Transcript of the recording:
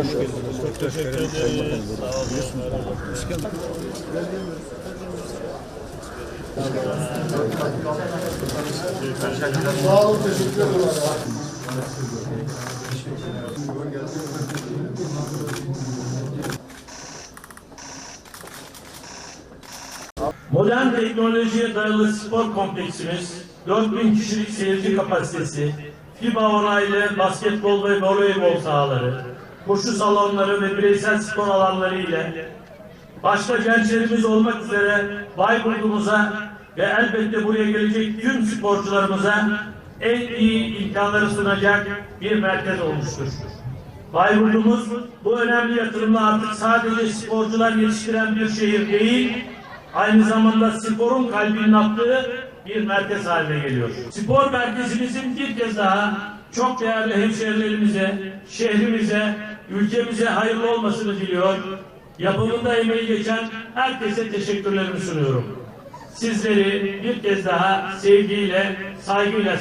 Teşekkür ederiz. Sağ olun. Sağ olun, teşekkür. Modern teknolojiye dayalı spor kompleksimiz, 4000 kişilik seyirci kapasitesi, FIBA onaylı basketbol ve voleybol sahaları, koşu salonları ve bireysel spor alanları ile başta gençlerimiz olmak üzere Bayburt'umuza ve elbette buraya gelecek tüm sporcularımıza en iyi imkanları sunacak bir merkez olmuştur. Bayburt'umuz bu önemli yatırımla artık sadece sporcular yetiştiren bir şehir değil, aynı zamanda sporun kalbinin attığı bir merkez haline geliyor. Spor merkezimizin bir kez daha çok değerli hemşehrilerimize, şehrimize, ülkemize hayırlı olmasını diliyor. Yapımında emeği geçen herkese teşekkürlerimi sunuyorum. Sizleri bir kez daha sevgiyle, saygıyla selam.